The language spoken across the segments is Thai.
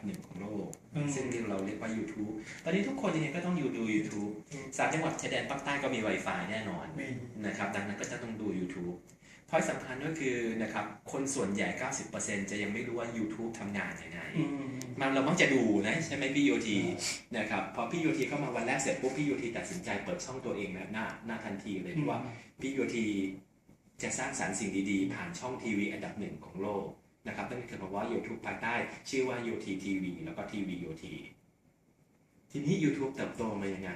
บหนึ่งของโลก อืม ซึ่งเราเรียกว่า YouTube ตอนนี้ทุกคนยังไงก็ต้องอยู่ดู YouTube อืมสามจังหวัดชายแดนภาคใต้ก็มี Wi-Fi แน่นอน มี นะครับดังนั้นก็จะต้องดู YouTube พอยสำคัญก็คือนะครับคนส่วนใหญ่ 90%จะยังไม่รู้ว่า YouTube ทำงานยังไง อืม มันเรามักจะดูนะใช่ไหมพี่โยทีนะครับพอพี่โยทีเข้ามาวันแรกเสร็จปุ๊บพี่โยทีตัดสินใจเปิดช่องตัวเองแบบหน้าหน้าทันทีเลยเพราะว่าพี่โยทีจะสร้างสรรค์สิ่งดีๆ ผ่านช่องทีวีอันดับหนึ่งของโลก นะครับนั่นคือคำว่า YouTube ภายใต้ชื่อว่า UT TV แล้วก็ทีวี UT ทีนี้ YouTube เติบโตมายังไง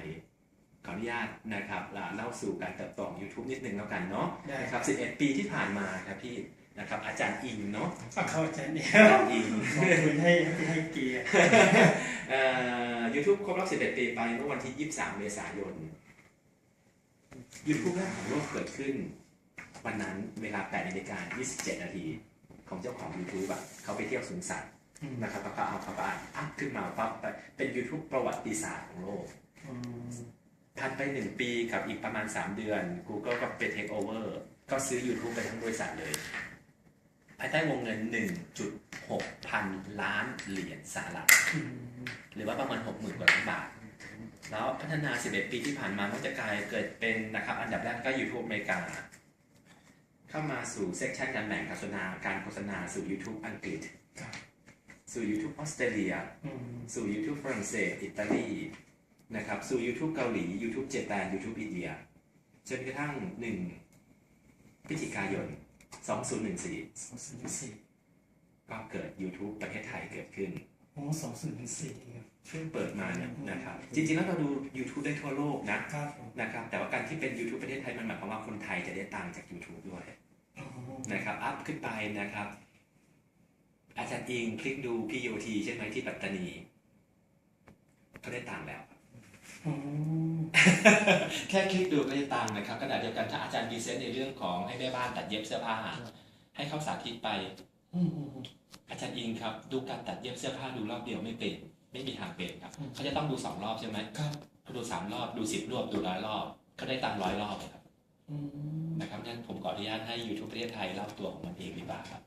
ขออนุญาตนะครับเล่าสู่การเติบโตของ YouTube นิดนึงแล้วกันเนาะได้นะครับ 11 ปีที่ผ่านมาครับพี่นะครับ อาจารย์อิงเนาะฝากเข้าใจเนี่ยอาจารย์อิงขอบคุณให้ให้ให้เกียรติเอ่อ YouTube ครบรอบ 11 ปีไปเมื่อวันที่ 23 เมษายน YouTube แรกของโลกเกิดขึ้น วันนั้นเวลา8นาฬิกา27 นาที ของเจ้าของ YouTube อะเขาไปเที่ยวสวนสัตว์อืมนะครับแล้วก็เอาเขาก็อัพขึ้นมาปั๊บเป็น YouTube ประวัติศาสตร์ของโลกอืมผ่านไป1ปีกับอีกประมาณ 3 เดือน Google ก็ไป take over ก็ซื้อ YouTube ไปทั้งบริษัทเลย ภายใต้วงเงิน 1.6 พันล้านเหรียญสหรัฐอืมหรือว่าประมาณ 60,000 กว่าล้านบาท แล้วพัฒนา 11 ปีที่ผ่านมามันจะกลายเกิดเป็นนะครับ อันดับแรกก็ YouTube อเมริกา เข้ามาสู่เซกชันการแบ่งโฆษณาการโฆษณาสู่ YouTube อังกฤษครับสู่ YouTube ออสเตรเลียอืมสู่ YouTube ฝรั่งเศส อิตาลีนะครับ สู่ YouTube เกาหลี YouTube เจแปน YouTube อินเดียจนกระทั่ง1พฤศจิกายน 2014สองศูนย์สี่ก็เกิด YouTube ประเทศไทยเกิดขึ้นโอ้สองศูนย์สี่ครับช่วงเปิดมาเนี่ยนะครับ จริงๆแล้วเราดู YouTube ได้ทั่วโลกนะครับผมนะครับ แต่ นะครับอัพขึ้นไปนะครับ อาจารย์อิงคลิกดูพี่โยทีใช่ไหมที่ปัตตานีก็ได้ตังค์แล้วอ๋อแค่คลิกดูก็ได้ตังค์นะครับขณะเดียวกันถ้าอาจารย์พรีเซนต์ในเรื่องของให้แม่บ้านตัดเย็บเสื้อผ้าให้เขาสาธิตไปอืมอืมอืมอาจารย์อิงครับ ดูการตัดเย็บเสื้อผ้าดูรอบเดียวไม่เป็น ไม่มีทางเป็นครับอืมเขาจะต้องดูสองรอบใช่ไหมครับเขาดูสามรอบดูสิบรอบดูร้อยรอบเขาได้ตังค์ร้อยรอบเลยครับอืมนะครับงั้นผม ขออนุญาตให้ YouTube ประเทศไทยเล่าตัวของมันเองดีกว่าครับ